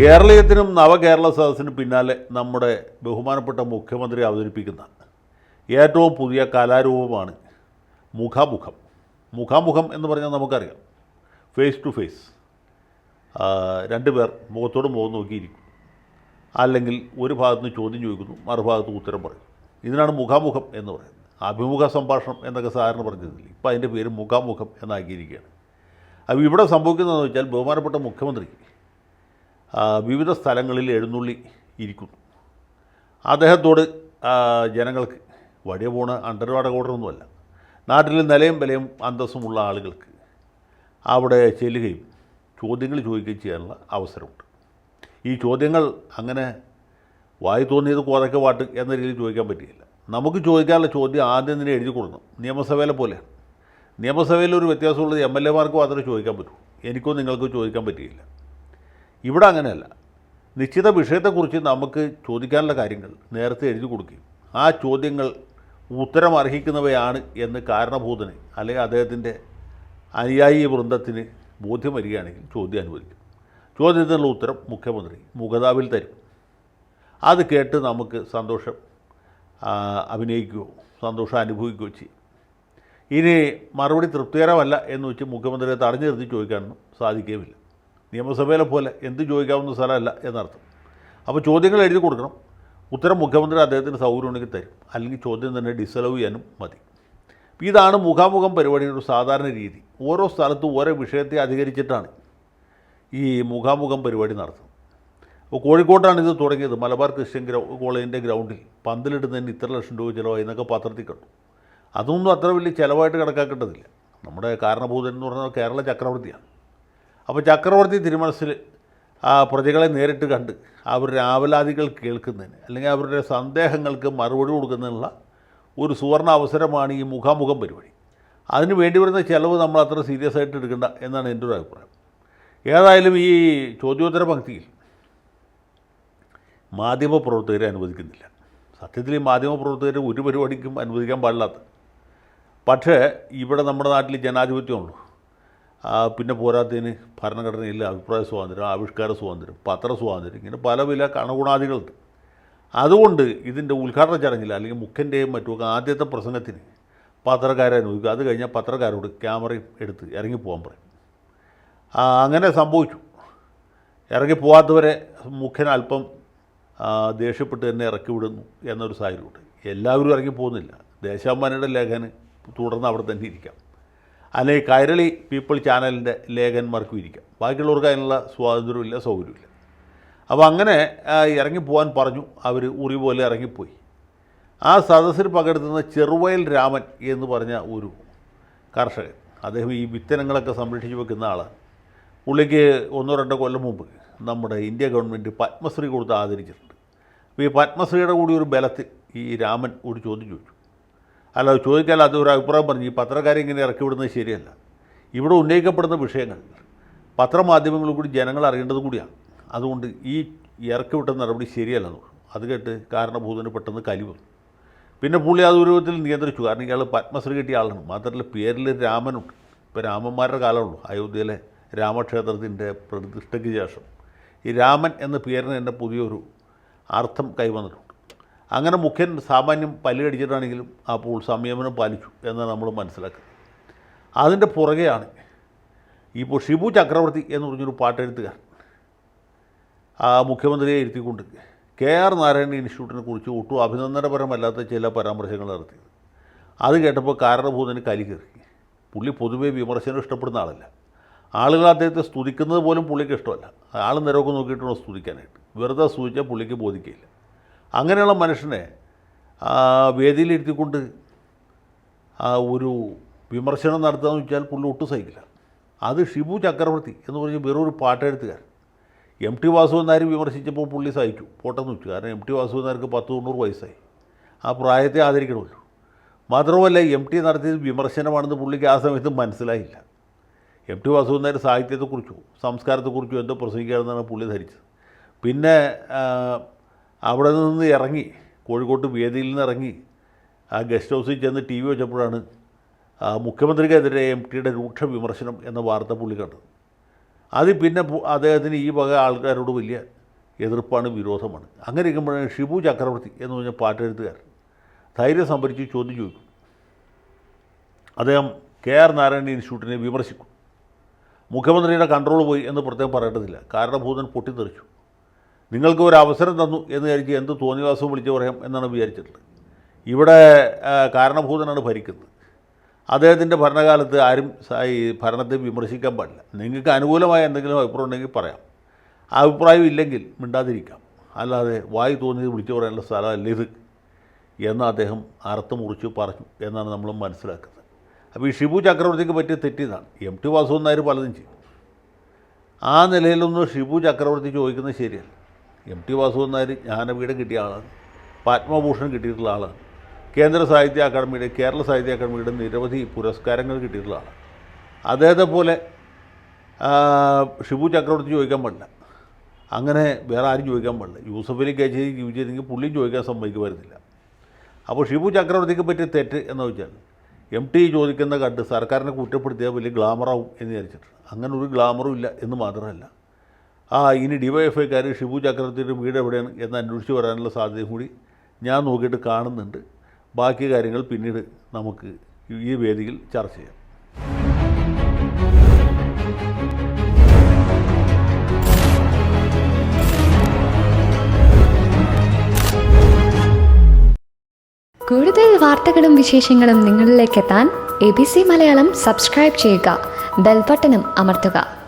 കേരളീയത്തിനും നവകേരള സദസ്സിനും പിന്നാലെ നമ്മുടെ ബഹുമാനപ്പെട്ട മുഖ്യമന്ത്രി അവതരിപ്പിക്കുന്ന ഏറ്റവും പുതിയ കലാരൂപമാണ് മുഖാമുഖം. മുഖാമുഖം എന്ന് പറഞ്ഞാൽ നമുക്കറിയാം. ഫേസ് ടു ഫേസ് രണ്ട് പേർ മുഖത്തോട് മുഖം നോക്കിയിരിക്കും. അല്ലെങ്കിൽ ഒരു ഭാഗത്ത് ചോദ്യം ചോദിക്കുന്നു മറുഭാഗത്ത് ഉത്തരം പറയും. ഇതിനാണ് മുഖാമുഖം എന്ന് പറയുന്നത്. അഭിമുഖ സംഭാഷണം എന്നൊക്കെ സാധാരണ പറഞ്ഞിരുന്നില്ല? ഇപ്പോൾ അതിന്റെ പേര് മുഖാമുഖം എന്നാക്കിയിരിക്കുകയാണ്. അപ്പോൾ ഇവിടെ സംഭവിക്കുന്നതെന്ന് വെച്ചാൽ ബഹുമാനപ്പെട്ട മുഖ്യമന്ത്രി വിവിധ സ്ഥലങ്ങളിൽ എഴുന്നള്ളി ഇരിക്കുന്നു. അദ്ദേഹത്തോട് ജനങ്ങൾക്ക് വടിയ പോണ അണ്ടർവാട കോഡറൊന്നുമല്ല നാട്ടിൽ നിലയും വിലയും അന്തസ്സുമുള്ള ആളുകൾക്ക് അവിടെ ചെല്ലുകയും ചോദ്യങ്ങൾ ചോദിക്കുകയും ചെയ്യാനുള്ള അവസരമുണ്ട്. ഈ ചോദ്യങ്ങൾ അങ്ങനെ വായി തോന്നിയത് കോതക്ക പാട്ട് എന്ന രീതിയിൽ ചോദിക്കാൻ പറ്റുകയില്ല നമുക്ക് ചോദിക്കാനുള്ള ചോദ്യം ആദ്യം തന്നെ എഴുതി കൊടുക്കണം. നിയമസഭയിലെ പോലെയാണ് നിയമസഭയിൽ ഒരു വ്യത്യാസമുള്ളത് എം എൽ എമാർക്ക് മാത്രമേ ചോദിക്കാൻ പറ്റൂ. എനിക്കോ നിങ്ങൾക്കോ ചോദിക്കാൻ പറ്റുകയില്ല ഇവിടെ അങ്ങനെയല്ല. നിശ്ചിത വിഷയത്തെക്കുറിച്ച് നമുക്ക് ചോദിക്കാനുള്ള കാര്യങ്ങൾ നേരത്തെ എഴുതി കൊടുക്കുകയും ആ ചോദ്യങ്ങൾ ഉത്തരം അർഹിക്കുന്നവയാണ് എന്ന് കാരണഭൂതന് അല്ലെങ്കിൽ അദ്ദേഹത്തിന്റെ അനുയായി വൃന്ദത്തിന് ബോധ്യം വരികയാണെങ്കിൽ ചോദ്യം അനുവദിക്കും. ചോദ്യത്തിനുള്ള ഉത്തരം മുഖ്യമന്ത്രി മുഖതാവിൽ തരും. അത് കേട്ട് നമുക്ക് സന്തോഷം അഭിനയിക്കുകയോ സന്തോഷം അനുഭവിക്കുകയോ ചെയ്യും. ഇനി മറുപടി തൃപ്തികരമല്ല എന്ന് വെച്ച് മുഖ്യമന്ത്രിയെ തടഞ്ഞു നിർത്തി ചോദിക്കാനൊന്നും സാധിക്കുകയുമില്ല. നിയമസഭയിലെ പോലെ എന്ത് ചോദിക്കാവുന്ന സ്ഥലമല്ല എന്നർത്ഥം. അപ്പോൾ ചോദ്യങ്ങൾ എഴുതി കൊടുക്കണം. ഉത്തരം മുഖ്യമന്ത്രി അദ്ദേഹത്തിന് സൗകര്യമുണ്ടെങ്കിൽ തരും. അല്ലെങ്കിൽ ചോദ്യം തന്നെ ഡിസലവ് ചെയ്യാനും മതി. ഇതാണ് മുഖാമുഖം പരിപാടിയുടെ ഒരു സാധാരണ രീതി. ഓരോ സ്ഥലത്തും ഓരോ വിഷയത്തെ അധികരിച്ചിട്ടാണ് ഈ മുഖാമുഖം പരിപാടി നടത്തുന്നത്. അപ്പോൾ കോഴിക്കോട്ടാണ് ഇത് തുടങ്ങിയത്. മലബാർ ക്രിസ്ത്യൻ ഗ്രൗ കോളേജിന്റെ ഗ്രൗണ്ടിൽ പന്തലിടുന്നതിന് ഇത്ര ലക്ഷം രൂപ ചിലവായി എന്നൊക്കെ പത്രത്തിൽ കണ്ടു. അതൊന്നും അത്ര വലിയ ചിലവായിട്ട് കണക്കാക്കേണ്ടതില്ല. നമ്മുടെ കാരണഭൂതൻ എന്ന് പറഞ്ഞാൽ കേരള ചക്രവർത്തിയാണ്. അപ്പോൾ ചക്രവർത്തി തിരുമനസ്സിൽ ആ പ്രജകളെ നേരിട്ട് കണ്ട് അവരുടെ ആവലാതികൾ കേൾക്കുന്നതിന് അല്ലെങ്കിൽ അവരുടെ സന്ദേഹങ്ങൾക്ക് മറുപടി കൊടുക്കുന്നതിനുള്ള ഒരു സുവർണ അവസരമാണ് ഈ മുഖാമുഖം പരിപാടി. അതിന് വേണ്ടി വരുന്ന ചിലവ് നമ്മൾ അത്ര സീരിയസ് ആയിട്ട് എടുക്കണ്ട എന്നാണ് എന്റെ ഒരു അഭിപ്രായം. ഏതായാലും ഈ ചോദ്യോത്തര പങ്ക്തിയിൽ മാധ്യമപ്രവർത്തകരെ അനുവദിക്കുന്നില്ല. സത്യത്തിൽ ഈ മാധ്യമപ്രവർത്തകരെ ഒരു പരിപാടിക്കും അനുവദിക്കാൻ പാടില്ലാത്ത. പക്ഷേ ഇവിടെ നമ്മുടെ നാട്ടിൽ ജനാധിപത്യമുള്ളൂ പിന്നെ പോരാത്തതിന് ഭരണഘടനയില്ല അഭിപ്രായ സ്വാതന്ത്ര്യം ആവിഷ്കാര സ്വാതന്ത്ര്യം പത്ര സ്വാതന്ത്ര്യം ഇങ്ങനെ പല വില കണഗുണാദികളുണ്ട് അതുകൊണ്ട് ഇതിന്റെ ഉദ്ഘാടന ചടങ്ങിൽ അല്ലെങ്കിൽ മുഖ്യന്റെയും മറ്റുമൊക്കെ ആദ്യത്തെ പ്രസംഗത്തിന് പത്രക്കാരെ അനുവദിക്കുക അത് കഴിഞ്ഞാൽ പത്രക്കാരോട് ക്യാമറയും എടുത്ത് ഇറങ്ങിപ്പോകാൻ പറയും. അങ്ങനെ സംഭവിച്ചു. ഇറങ്ങിപ്പോവാത്തവരെ മുഖ്യൻ അല്പം ദേഷ്യപ്പെട്ട് തന്നെ ഇറക്കി വിടുന്നു എന്നൊരു സാഹചര്യമുണ്ട്. എല്ലാവരും ഇറങ്ങിപ്പോകുന്നില്ല ദേശാഭിമാനിയുടെ ലേഖന് തുടർന്ന് അവിടെ തന്നെ ഇരിക്കാം. അല്ലെങ്കിൽ കൈരളി പീപ്പിൾ ചാനലിന്റെ ലേഖന്മാർക്കും ഇരിക്കാം. ബാക്കിയുള്ളവർക്ക് അതിനുള്ള സ്വാതന്ത്ര്യമില്ല സൗകര്യമില്ല. അപ്പോൾ അങ്ങനെ ഇറങ്ങി ഇറങ്ങിപ്പോവാൻ പറഞ്ഞു. അവർ ഉറി പോലെ ഇറങ്ങിപ്പോയി. ആ സദസ്സിൽ പങ്കെടുത്തുന്ന ചെറുവയൽ രാമൻ എന്ന് പറഞ്ഞ ഒരു കർഷകൻ അദ്ദേഹം ഈ വിത്തനങ്ങളൊക്കെ സംരക്ഷിച്ച് വെക്കുന്ന ആളാണ്. പുള്ളിക്ക് ഒന്നോ രണ്ടോ കൊല്ലം മുമ്പ് നമ്മുടെ ഇന്ത്യ ഗവൺമെന്റ് പത്മശ്രീ കൊടുത്ത് ആദരിച്ചിട്ടുണ്ട്. അപ്പോൾ ഈ പത്മശ്രീയുടെ കൂടി ഒരു ബലത്തിൽ ഈ രാമൻ ഒരു ചോദ്യം ചോദിച്ചു. അല്ല ചോദിക്കാൻ അത് ഒരു അഭിപ്രായം പറഞ്ഞു ഈ പത്രക്കാരെ ഇങ്ങനെ ഇറക്കി വിടുന്നത് ശരിയല്ല. ഇവിടെ ഉന്നയിക്കപ്പെടുന്ന വിഷയങ്ങൾ പത്രമാധ്യമങ്ങളിൽ കൂടി ജനങ്ങൾ അറിയേണ്ടത് കൂടിയാണ്. അതുകൊണ്ട് ഈ ഇറക്കി വിട്ട നടപടി പറഞ്ഞു. അത് കേട്ട് കാരണഭൂതന് പെട്ടെന്ന് കലി വന്നു. പിന്നെ പുള്ളി ആ ദുരൂഹത്തിൽ നിയന്ത്രിച്ചു. കാരണം ഇയാൾ പത്മശ്രീ കിട്ടിയ ആളാണ്. മാത്രമല്ല പേരിൽ രാമനുണ്ട്. ഇപ്പോൾ രാമന്മാരുടെ കാലമുള്ളൂ അയോധ്യയിലെ രാമക്ഷേത്രത്തിന്റെ പ്രതിഷ്ഠയ്ക്ക് ശേഷം ഈ രാമൻ എന്ന പേരിന് തന്നെ പുതിയൊരു അർത്ഥം കൈവന്നിട്ടുണ്ട്. അങ്ങനെ മുഖ്യൻ സാമാന്യം പല്ലുകടിച്ചിട്ടാണെങ്കിലും അപ്പോൾ സംയമനം പാലിച്ചു എന്ന് നമ്മൾ മനസ്സിലാക്കുക അതിന്റെ പുറകെയാണ് ഇപ്പോൾ ഷിബു ചക്രവർത്തി എന്ന് പറഞ്ഞൊരു പാട്ടെഴുത്തുകാരൻ ആ മുഖ്യമന്ത്രിയെ ഇരുത്തിക്കൊണ്ട് കെ ആർ നാരായണ ഇൻസ്റ്റിറ്റ്യൂട്ടിനെ കുറിച്ച് ഒട്ടും അഭിനന്ദനപരമല്ലാത്ത ചില പരാമർശങ്ങൾ നടത്തിയത്. അത് കേട്ടപ്പോൾ കാരണഭൂതന് കലി കയറി. പുള്ളി പൊതുവെ വിമർശനം ഇഷ്ടപ്പെടുന്ന ആളല്ല. ആളുകൾ അദ്ദേഹത്തെ സ്തുതിക്കുന്നത് പോലും പുള്ളിക്ക് ഇഷ്ടമല്ല. ആൾ നിരവൊക്കെ നോക്കിയിട്ടുണ്ടോ സ്തുതിക്കാനായിട്ട്. വെറുതെ സ്തുതിച്ചാൽ പുള്ളിക്ക് ബോധിക്കില്ല അങ്ങനെയുള്ള മനുഷ്യനെ വേദിയിലിരുത്തിക്കൊണ്ട് ഒരു വിമർശനം നടത്തുകയെന്ന് വെച്ചാൽ പുള്ളി ഒട്ടും സഹിക്കില്ല. അത് ഷിബു ചക്രവർത്തി എന്ന് പറഞ്ഞ് വെറൊരു പാട്ടെഴുത്തുകാരൻ. എം ടി വാസുദേവൻ നായർ വിമർശിച്ചപ്പോൾ പുള്ളി സഹിച്ചു. പോട്ടെന്ന് വെച്ചു. കാരണം എം ടി വാസുദേവൻ നായർക്ക് പത്ത് തൊണ്ണൂറ് വയസ്സായി. ആ പ്രായത്തെ ആദരിക്കണമല്ലോ. മാത്രമല്ല എം ടി നടത്തിയത് വിമർശനമാണെന്ന് പുള്ളിക്ക് ആ സമയത്ത് മനസ്സിലായില്ല. എം ടി വാസുദേവൻ എന്നാർ സാഹിത്യത്തെക്കുറിച്ചോ സംസ്കാരത്തെക്കുറിച്ചോ എന്തോ പ്രസംഗിക്കുകയാണെന്നാണ് പുള്ളി ധരിച്ചത്. പിന്നെ അവിടെ നിന്ന് ഇറങ്ങി കോഴിക്കോട്ട് വേദിയിൽ നിന്ന് ഇറങ്ങി ആ ഗസ്റ്റ് ഹൗസിൽ ചെന്ന് ടി വി വെച്ചപ്പോഴാണ് മുഖ്യമന്ത്രിക്കെതിരെ എം ടിയുടെ രൂക്ഷ വിമർശനം എന്ന വാർത്ത പുള്ളി കണ്ടത്. അത് പിന്നെ അദ്ദേഹത്തിന് ഈ വക ആൾക്കാരോട് വലിയ എതിർപ്പാണ് വിരോധമാണ്. അങ്ങനെ ഇരിക്കുമ്പോഴാണ് ഷിബു ചക്രവർത്തി എന്ന് പറഞ്ഞ പാട്ടെഴുത്തുകാരൻ ധൈര്യം സംഭരിച്ച് ചോദ്യം ചോദിക്കും. അദ്ദേഹം കെ ആർ നാരായണ ഇൻസ്റ്റിറ്റ്യൂട്ടിനെ വിമർശിക്കും. മുഖ്യമന്ത്രിയുടെ കൺട്രോൾ പോയി എന്ന് പ്രത്യേകം പറയേണ്ടതില്ല. കാരണഭൂതൻ പൊട്ടിത്തെറിച്ചു. നിങ്ങൾക്ക് ഒരു അവസരം തന്നു എന്ന് വിചാരിച്ച് എന്ത് തോന്നിവാസവും വിളിച്ചു പറയാം എന്നാണ് വിചാരിച്ചിട്ടുള്ളത്. ഇവിടെ കാരണഭൂതനാണ് ഭരിക്കുന്നത്. അദ്ദേഹത്തിന്റെ ഭരണകാലത്ത് ആരും ഈ ഭരണത്തെ വിമർശിക്കാൻ പാടില്ല. നിങ്ങൾക്ക് അനുകൂലമായ എന്തെങ്കിലും അഭിപ്രായം ഉണ്ടെങ്കിൽ പറയാം. അഭിപ്രായം ഇല്ലെങ്കിൽ മിണ്ടാതിരിക്കാം. അല്ലാതെ വായി തോന്നിയത് വിളിച്ചു പറയാനുള്ള സ്ഥലമല്ല ഇത്? എന്ന് അദ്ദേഹം അറുത്ത് മുറിച്ചു പറഞ്ഞു എന്നാണ് നമ്മൾ മനസ്സിലാക്കുന്നത്. അപ്പോൾ ഈ ഷിബു ചക്രവർത്തിക്ക് പറ്റിയ തെറ്റിയതാണ് എം ടി വാസു നായർ പലതും ചെയ്യും ആ നിലയിലൊന്നും ഷിബു ചക്രവർത്തി ചോദിക്കുന്നത് ശരിയല്ല. എം ടി വാസുദേവൻ നായർ ജ്ഞാനപീഠം കിട്ടിയ ആളാണ്. പത്മഭൂഷൺ കിട്ടിയിട്ടുള്ള ആളാണ്. കേന്ദ്ര സാഹിത്യ അക്കാദമിയുടെ കേരള സാഹിത്യ അക്കാദമിയുടെ നിരവധി പുരസ്കാരങ്ങൾ കിട്ടിയിട്ടുള്ള ആളാണ്. അദ്ദേഹത്തെ പോലെ ഷിബു ചക്രവർത്തി ചോദിക്കാൻ പാടില്ല. അങ്ങനെ വേറെ ആരും ചോദിക്കാൻ പാടില്ല. യൂസഫ് അലി കേച്ചേരി ജീവിച്ചിരുന്നെങ്കിൽ പുള്ളിയും ചോദിക്കാൻ സമ്മതിക്കുമായിരുന്നില്ല. അപ്പോൾ ഷിബു ചക്രവർത്തിക്ക് പറ്റിയ തെറ്റ് എന്ന് വെച്ചാൽ എം ടി ചോദിക്കുന്ന കണ്ട് സർക്കാരിനെ കുറ്റപ്പെടുത്തിയാൽ വലിയ ഗ്ലാമറാവും എന്ന് വിചാരിച്ചിട്ടുണ്ട്. അങ്ങനെ ഒരു ഗ്ലാമറും ഇല്ല എന്ന് മാത്രമല്ല. ആ ഇനി ഡിവൈഎഫ്ഐക്കാർ ഷിബു ചക്രവർത്തിയുടെ വീട് എവിടെയാണ് എന്ന് അന്വേഷിച്ച് വരാനുള്ള സാധ്യത കൂടി ഞാൻ നോക്കിയിട്ട് കാണുന്നുണ്ട്. ബാക്കി കാര്യങ്ങൾ പിന്നീട് നമുക്ക് ഈ വേദിയിൽ ചർച്ച ചെയ്യാം. കൂടുതൽ വാർത്തകളും വിശേഷങ്ങളും നിങ്ങളിലേക്ക് എത്താൻ A B C Malayalam subscribe ചെയ്യുക. ബെൽബട്ടനും അമർത്തുക.